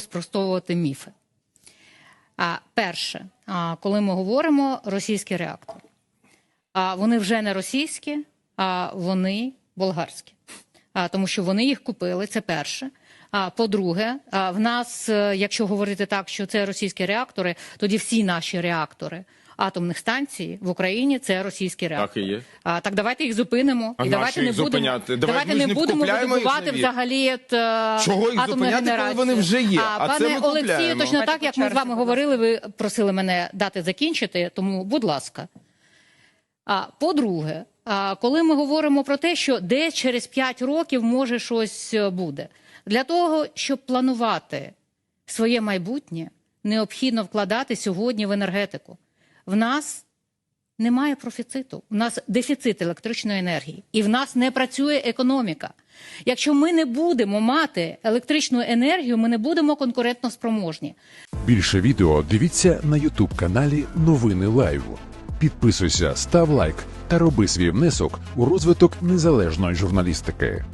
спростовувати міфи. А перше, коли ми говоримо російський реактор, а вони вже не російські, а вони болгарські. Тому що вони їх купили, це перше. А по-друге, в нас, е, якщо говорити так, що це російські реактори, тоді всі наші реактори атомних станцій в Україні це російські реактори. Так і є. А, так давайте їх зупинимо А і давайте їх не будемо, зупиняти? Давайте давайте ми не не будемо видобувати взагалі от, е, Чого їх зупиняти, коли вони вже є? А, А пане Олексію, точно так, як ми з вами говорили, ви просили мене дати закінчити, тому, будь ласка. А по-друге, а, коли ми говоримо про те, що десь через 5 років може щось е, буде, для того, щоб планувати своє майбутнє, необхідно вкладати сьогодні в енергетику. В нас немає профіциту, у нас дефіцит електричної енергії, і в нас не працює економіка. Якщо ми не будемо мати електричну енергію, ми не будемо конкурентно спроможні. Більше відео дивіться на Ютуб каналі Новини Лайв. Підписуйся, став лайк та роби свій внесок у розвиток незалежної журналістики.